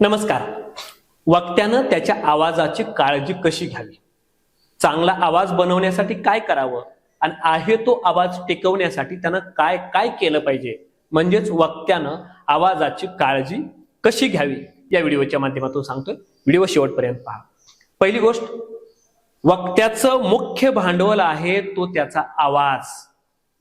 नमस्कार. वक्त्यानं त्याच्या आवाजाची काळजी कशी घ्यावी? चांगला आवाज बनवण्यासाठी काय करावं? आणि आहे तो आवाज टिकवण्यासाठी त्यानं काय काय केलं पाहिजे? म्हणजेच वक्त्यानं आवाजाची काळजी कशी घ्यावी? या व्हिडिओच्या माध्यमातून सांगतोय. व्हिडिओ शेवटपर्यंत पहा. पहिली गोष्ट वक्त्याचं मुख्य भांडवल आहे तो त्याचा आवाज.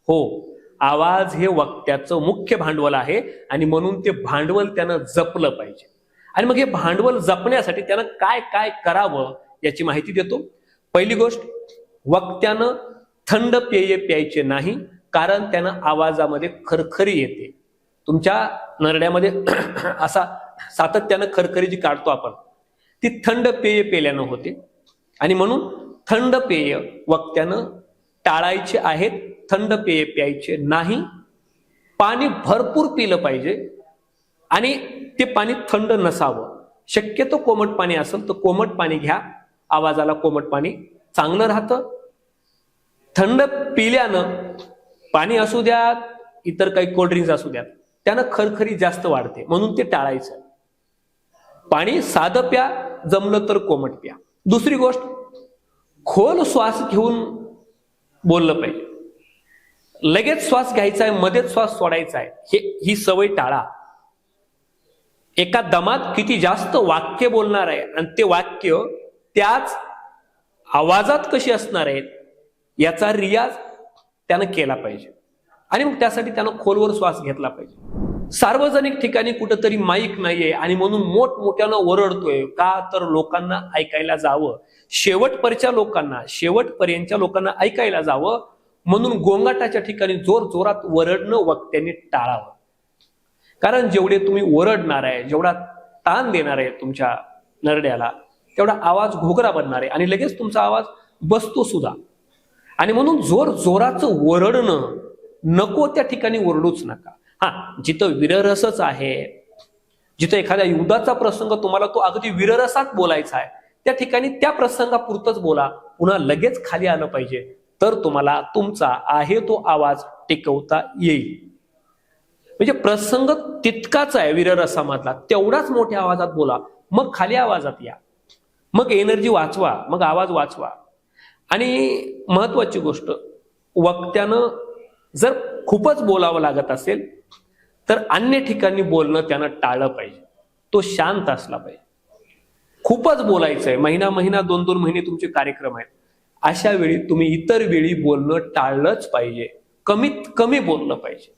हो आवाज हे वक्त्याचं मुख्य भांडवल आहे आणि म्हणून ते भांडवल त्यानं जपलं पाहिजे. आणि मग हे भांडवल जपण्यासाठी त्यानं काय काय करावं याची माहिती देतो. पहिली गोष्ट वक्त्यानं थंड पेय प्यायचे नाही कारण त्यानं आवाजामध्ये खरखरी येते. तुमच्या नरड्यामध्ये असा सातत्यानं खरखरी जी काढतो आपण ती थंड पेय पेल्यानं होते. आणि म्हणून थंड पेय वक्त्यानं टाळायचे आहेत थंड पेय प्यायचे नाही. पाणी भरपूर पिलं पाहिजे. आणि ते पाणी थंड नसावं. शक्यतो कोमट पाणी असेल तर कोमट पाणी घ्या. आवाजाला कोमट पाणी चांगलं राहतं. थंड पिल्यानं पाणी असू द्यात इतर काही कोल्ड्रिंक्स असू द्यात त्यानं खरखरी जास्त वाढते. म्हणून ते टाळायचं. पाणी साधं प्या जमलं तर कोमट प्या. दुसरी गोष्ट खोल श्वास घेऊन बोललं पाहिजे. लगेच श्वास घ्यायचा आहे मध्येच श्वास सोडायचा आहे हे ही सवय टाळा. एका दमात किती जास्त वाक्य बोलणार आहे आणि ते वाक्य त्याच आवाजात कशी असणार आहेत याचा रियाज त्यानं केला पाहिजे. आणि मग त्यासाठी त्यानं खोलवर श्वास घेतला पाहिजे. सार्वजनिक ठिकाणी कुठंतरी माईक नाहीये आणि म्हणून मोठमोठ्यानं ओरडतोय का तर लोकांना ऐकायला जावं. शेवटपर्यंतच्या लोकांना शेवटपर्यंतच्या लोकांना ऐकायला जावं. म्हणून गोंगाटाच्या ठिकाणी जोर जोरात वरडणं वक्त्यांनी टाळावं. कारण जेवढे तुम्ही ओरडणार आहे जेवढा ताण देणार आहे तुमच्या नरड्याला तेवढा आवाज घोगरा बनणार आहे. आणि लगेच तुमचा आवाज बसतो सुद्धा. आणि म्हणून जोर जोराचं ओरडणं नको त्या ठिकाणी ओरडूच नका. हा जिथं विररसच आहे जिथं एखाद्या युद्धाचा प्रसंग तुम्हाला तो अगदी विररसात बोलायचा आहे त्या ठिकाणी त्या प्रसंगापुरतच बोला. पुन्हा लगेच खाली आलं पाहिजे तर तुम्हाला तुमचा आहे तो आवाज टिकवता येईल. म्हणजे प्रसंग तितकाच आहे वीररसामधला तेवढाच मोठ्या आवाजात बोला. मग खाली आवाजात या. मग एनर्जी वाचवा. मग आवाज वाचवा. आणि महत्वाची गोष्ट वक्त्यानं जर खूपच बोलावं लागत असेल तर अन्य ठिकाणी बोलणं त्यानं टाळलं पाहिजे. तो शांत असला पाहिजे. खूपच बोलायचं आहे महिना महिना दोन दोन महिने तुमचे कार्यक्रम आहेत. अशा वेळी तुम्ही इतर वेळी बोलणं टाळलंच पाहिजे. कमीत कमी बोललं पाहिजे.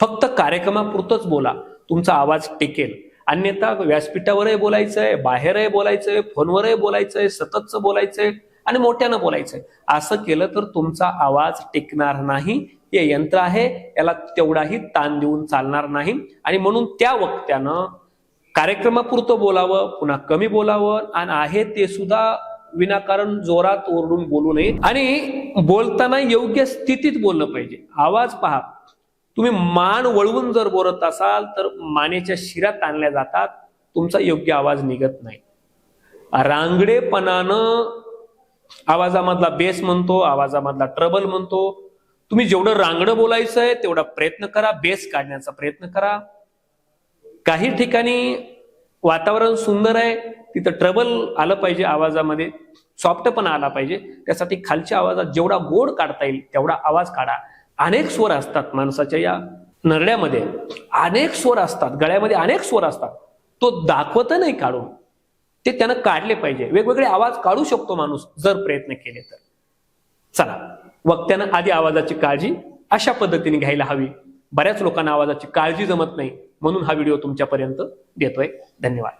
फक्त कार्यक्रमापुरतच बोला. तुमचा आवाज टिकेल. अन्यथा व्यासपीठावरही बोलायचंय बाहेरही बोलायचंय फोनवरही बोलायचंय सततच बोलायचंय आणि मोठ्यानं बोलायचंय. असं केलं तर तुमचा आवाज टिकणार नाही. हे यंत्र आहे याला तेवढाही ताण देऊन चालणार नाही. आणि म्हणून त्या वक्त्यानं कार्यक्रमापुरतं बोलावं पुन्हा कमी बोलावं आणि आहे ते सुद्धा विनाकारण जोरात ओरडून बोलू नये. आणि बोलताना योग्य स्थितीत बोललं पाहिजे. आवाज पहा. तुम्ही मान वळवून जर बोलत असाल तर मानेच्या शिरात आणल्या जातात. तुमचा योग्य आवाज निघत नाही. रांगडेपणानं आवाजामधला बेस म्हणतो आवाजामधला ट्रबल म्हणतो. तुम्ही जेवढं रांगडं बोलायचं आहे तेवढा प्रयत्न करा बेस काढण्याचा प्रयत्न करा. काही ठिकाणी वातावरण सुंदर आहे तिथं ट्रबल आलं पाहिजे आवाजामध्ये सॉफ्ट पण आला पाहिजे. त्यासाठी खालच्या आवाजात जेवढा गोड काढता येईल तेवढा आवाज काढा. अनेक स्वर असतात माणसाच्या या नरड्यामध्ये. अनेक स्वर असतात गळ्यामध्ये अनेक स्वर असतात. तो दाखवत नाही काढून. ते त्यानं काढले पाहिजे. वेगवेगळे आवाज काढू शकतो माणूस जर प्रयत्न केले तर. चला वक्त्यानं आधी आवाजाची काळजी अशा पद्धतीने घ्यायला हवी. बऱ्याच लोकांना आवाजाची काळजी जमत नाही म्हणून हा व्हिडिओ तुमच्यापर्यंत देतोय. धन्यवाद.